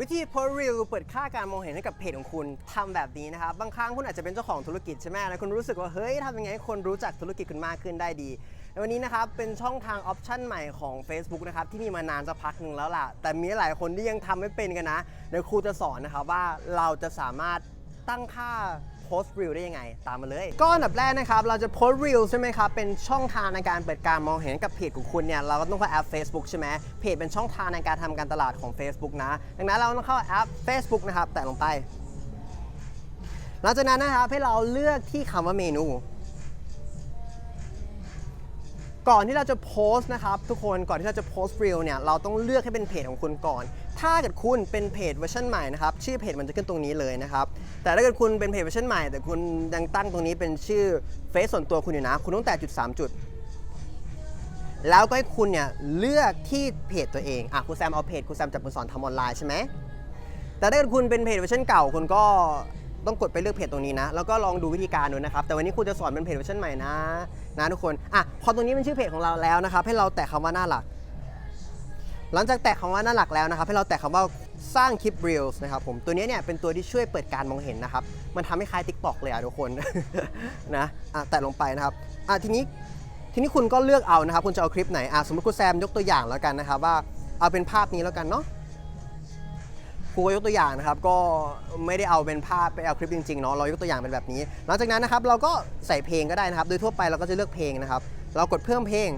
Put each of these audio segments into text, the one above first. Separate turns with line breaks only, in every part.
วิธีโพสต์รีลเปิดค่าการมองเห็นให้กับเพจของคุณทำแบบนี้นะครับบางครั้งคุณอาจจะเป็นเจ้าของธุรกิจใช่ไหมแล้วคุณรู้สึกว่าเฮ้ยทำยังไงให้คนรู้จักธุรกิจคุณมากขึ้นได้ดีในวันนี้นะครับเป็นช่องทางออปชันใหม่ของ Facebook นะครับที่มีมานานสักพักหนึ่งแล้วล่ะ แต่มีหลายคนที่ยังทำไม่เป็นกันนะเดี๋ยวครูจะสอนนะครับว่าเราจะสามารถตั้งค่า โพสต์รีลได้ยังไง ตามมาเลย ก็อันดับแรกนะครับ เราจะโพสต์รีลใช่ไหมครับ เป็นช่องทางในการเปิดการมองเห็นกับเพจของคุณเนี่ย เราก็ต้องเข้าแอป Facebook ใช่ไหมเพจเป็นช่องทางในการทำการตลาดของ Facebook นะ ดังนั้นเราต้องเข้าแอป Facebook นะครับ แตะลงไป หลังจากนั้นนะครับให้เราเลือกที่คำว่าเมนู ก่อนที่เราจะโพสต์นะครับทุกคนก่อนที่เราจะโพสต์รีลเนี่ยเราต้องเลือกให้เป็นเพจของคุณก่อน ถ้าเกิดคุณเป็นเพจเวอร์ชันใหม่นะครับชื่อเพจมันจะขึ้นตรงนี้เลยนะครับแต่ถ้าเกิดคุณเป็นเพจเวอร์ชันใหม่ แต่คุณยังตั้งตรงนี้เป็นชื่อเฟซส่วนตัวคุณอยู่นะ คุณต้องแตะจุด3จุด แล้วก็ให้คุณเนี่ยเลือกที่เพจตัวเองอะครูแซมเอาเพจครูแซมจับมือสอนทำออนไลน์ใช่ไหมแต่ถ้าเกิดคุณเป็นเพจเวอร์ชันเก่าคุณก็ต้องกดไปเลือกเพจตรงนี้นะ แล้วก็ลองดูวิธีการดูนะครับ แต่วันนี้ครูจะสอนเป็นเพจเวอร์ชันใหม่นะ นะทุกคน อะ พอตรงนี้เป็นชื่อเพจของเราแล้วนะครับ ให้เราแตะคำว่าหน้าหลัก หลังจากแตะคำว่าหน้าหลักแล้วนะครับ ให้เราแตะคำว่าสร้างคลิป Reels นะครับผมตัวนี้เนี่ยเป็นตัวที่ช่วยเปิดการมองเห็นนะครับ มันทำให้คล้าย TikTok เลยอะทุกคนนะอะแตะลงไปนะครับอะทีนี้ทีนี้คุณก็เลือกเอานะครับ คุณจะเอาคลิปไหนอะสมมติคุณแซมยกตัวอย่างแล้วกันนะครับ ว่าเอาเป็นภาพนี้แล้วกันเนาะครูก็ยกตัวอย่างนะครับ ก็ไม่ได้เอาเป็นภาพไปเอาคลิปจริงๆเนาะเรายกตัวอย่างเป็นแบบนี้ หลังจากนั้นนะครับเราก็ใส่เพลงก็ได้นะครับ โดยทั่วไปเราก็จะเลือกเพลงนะครับ เรากดเพิ่มเพลง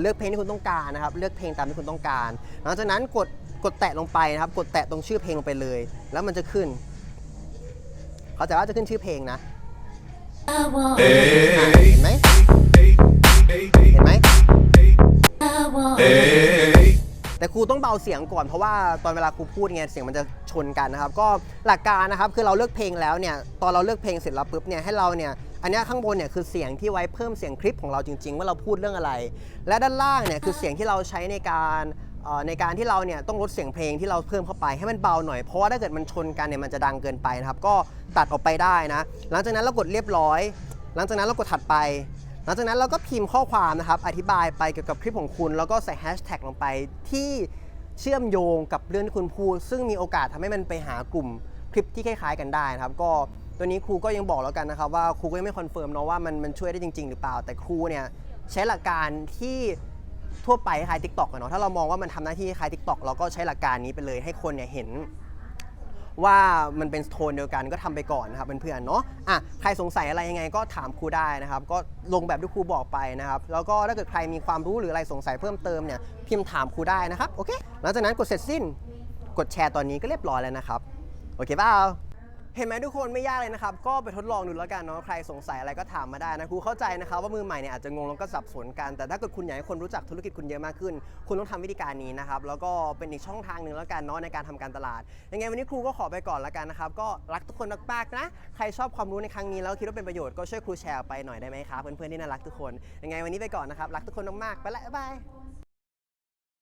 เลือกเพลงที่คุณต้องการนะครับ เลือกเพลงตามที่คุณต้องการ หลังจากนั้นกดกดแตะลงไปนะครับ กดแตะตรงชื่อเพลงลงไปเลย แล้วมันจะขึ้น เขาใจะว่าจะขึ้นชื่อเพลงนะเห็นไหมเห็นไหมแต่ครูต้องเบาเสียงก่อนเพราะว่าตอนเวลาครูพูดไงเสียงมันจะชนกันนะครับ ก็หลักการนะครับคือเราเลือกเพลงแล้วเนี่ยตอนเราเลือกเพลงเสร็จแล้วปุ๊บเนี่ยให้เราเนี่ย อันเนี้ยข้างบนเนี่ยคือเสียงที่ไว้เพิ่มเสียงคลิปของเราจริง ๆ ว่าเราพูดเรื่องอะไร และด้านล่างเนี่ยคือเสียงที่เราใช้ในการเอ่อในการที่เราเนี่ยต้องลดเสียงเพลงที่เราเพิ่มเข้าไปให้มันเบาหน่อยเพราะว่าถ้าเกิดมันชนกันเนี่ยมันจะดังเกินไปนะครับก็ตัดออกไปได้นะหลังจากนั้นเรากดเรียบร้อย หลังจากนั้นเรากดถัดไป หลังจากนั้นเราก็พิมพ์ข้อความนะครับอธิบายไปเกี่ยวกับคลิปของคุณ แล้วก็ใส่แฮชแท็กลงไปที่เชื่อมโยงกับเรื่องที่คุณพูด ซึ่งมีโอกาสทำให้มันไปหากลุ่มคลิปที่คล้ายๆกันได้นะครับก็ ตัวนี้ครูก็ยังบอกแล้วกันนะครับว่าครูก็ยังไม่คอนเฟิร์มเนาะว่ามันมันช่วยได้จริง ๆ หรือเปล่า แต่ครูเนี่ยใช้หลักการที่ทั่วไปคล้ายทิกตอกเนาะถ้าเรามองว่ามันทำหน้าที่คล้ายทิกตอกเราก็ใช้หลักการนี้ไปเลยให้คนเนี่ยเห็นว่ามันเป็นโทนเดียวกันก็ทำไปก่อนนะครับเพื่อนๆเนาะอะใครสงสัยอะไรยังไงก็ถามครูได้นะครับ ก็ลงแบบที่ครูบอกไปนะครับ แล้วก็ถ้าเกิดใครมีความรู้หรืออะไรสงสัยเพิ่มเติมเนี่ยพิมพ์ถามครูได้นะครับโอเคหลังจากนั้นกดเสร็จสิ้น กดแชร์ตอนนี้ก็เรียบร้อยแล้วนะครับโอเคเปล่า เห็นไหมทุกคนไม่ยากเลยนะครับ ก็ไปทดลองดูแล้วกันเนาะใครสงสัยอะไรก็ถามมาได้นะครูเข้าใจนะครับว่ามือใหม่เนี่ยอาจจะงงแล้วก็สับสนกัน แต่ถ้าเกิดคุณอยากให้คนรู้จักธุรกิจคุณเยอะมากขึ้น คุณต้องทำวิธีการนี้นะครับแล้วก็เป็นอีกช่องทางหนึ่งแล้วกันเนาะในการทำการตลาดยังไงวันนี้ครูก็ขอไปก่อนแล้วกันนะครับก็รักทุกคนมากๆนะ ใครชอบความรู้ในครั้งนี้แล้วคิดว่าเป็นประโยชน์ก็ช่วยครูแชร์ไปหน่อยได้ไหมครับเพื่อนๆที่น่ารักทุกคนยังไงวันนี้ไปก่อนนะครับรักทุกคนมากๆไปล้วบ๊ายบาย